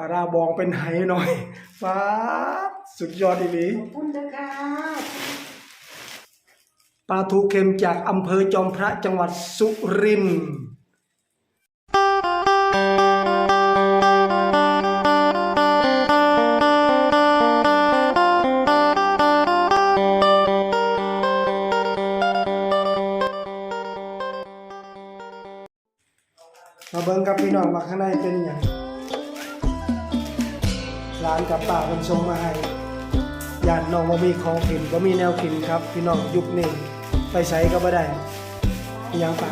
ลาดาบองเป็นไหหน่อยฟ้าดสุดยอดอีหลีขอบคุณนะคะปลาทูเค็มจากอำเภอจอมพระจังหวัดสุรินทร์มาเบิ่งกับพี่น้องว่าข้างในเป็นอย่าง ร้านกับป้าเป็นทรงมาให้ญาติน้องว่ามีของกินก็มีแนวกินครับ พี่น้องยุคนี้ไปใส่ก็ไม่ได้ยังปะ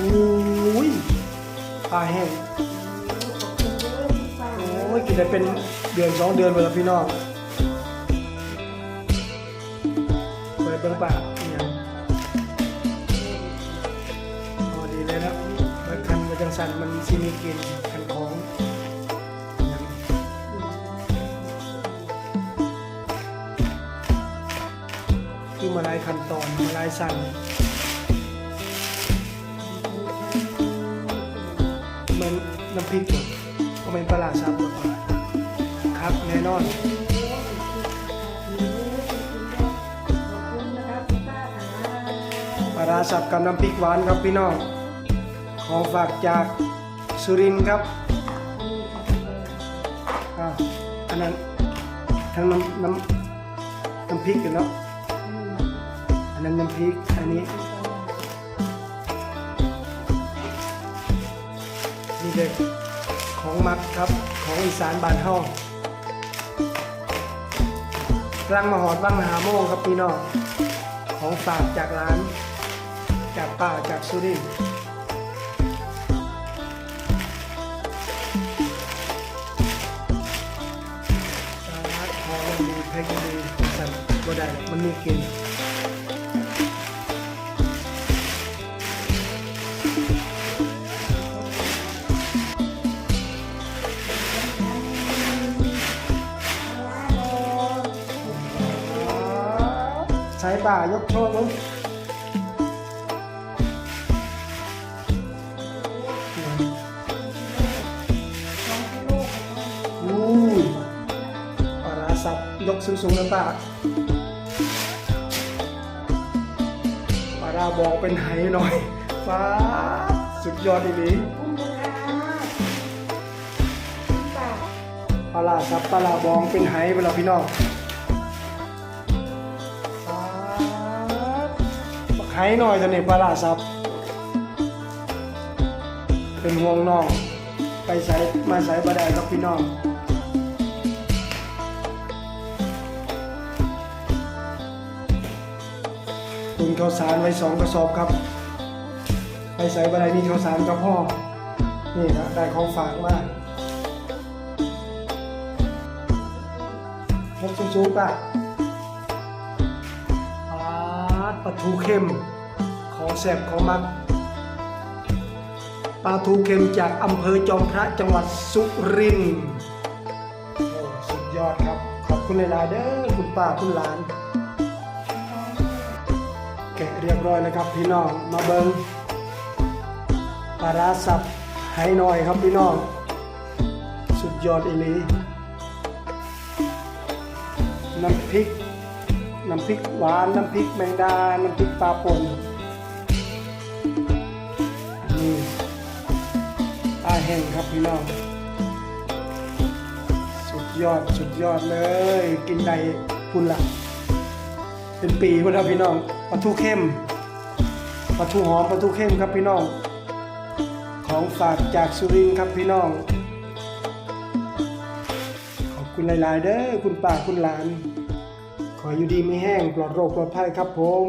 อุ้ยปลาแห้งโอ้ยกินได้เป็นเดือนสองเดือนไปแล้วพี่น้องเปิดเบิ่งปะอิหยังพอดีเลยนะมันคันมาจังสันมันซีมีกินคัน คือมาลายขั้นตอนมาลายสั่นมันน้ำพริกหรอก็เป็นปลาร้าซับหรือเปลาครับแน่นอนปลาสับกับน้ำพริกหวานครับพี่น้อง ของฝากจากสุรินทร์ครับอันนั้นทั้งน้ำน้ำน้ำพริกกันเนาะ นั้นน้ำพริก อันนี้ นี่เด็กของมักครับ ของอีสานบ้านเฮารังมาหอดบ้างหาโมงครับพี่น้องของฝากจากร้าน จากป่าจากสุรินทร์สารัดพอมันดีแพ็กดีสั่นบ่ได้มันมีกลิน สายป่ายกโชคมึงอู้ปลาสับยกสูงๆนะป้าปลาร้าบองเป็นไหหน่อยฟ้าสุดยอดอีหลีขอบคุณนะคะคุณป้าปลาสับปลาร้าบองเป็นไหไปแล้วพี่น้อง บักไหน่อยตัวนี้ปลาร้าสับ เป็นห่วงน้อง ไปใส่มาใส่บาได้ครับพี่น้องตุนข้าวสารไว้สองกระสอบครับ ไปใส่บาได้มีข้าวสารกับพ่อ นี่นะได้ของฝากมากยกสูงๆป่ะ ลาทูเข้มของแสบของมักปลาทูเค็มจากอำเภอจอมพระจังหวัดสุรินทร์สุดยอดครับ ขอบคุณหลายๆเด้อคุณป้าคุณหลาน แกะเรียบร้อยแล้วครับพี่น้องมาเบิงปลาร้าสับให้หน่อยครับพี่น้อง สุดยอดอีลีน้ำพริก น้ำพริกหวาน น้ำพริกแมงดา น้ำพริกปลาป่นนี่ปลาแห้งครับพี่น้อง สุดยอดสุดยอดเลย กินได้คุณละเป็นปีพุ่นแล้วพี่น้องปลาทูเข้มปลาทูหอมปลาทูเข้มครับพี่น้อง ของฝากจากสุรินทร์ครับพี่น้อง ขอบคุณหลาย ๆ เด้อคุณป้าคุณหลาน อยู่ดีไม่แห้งปลอดโรคปลอดภัยครับผม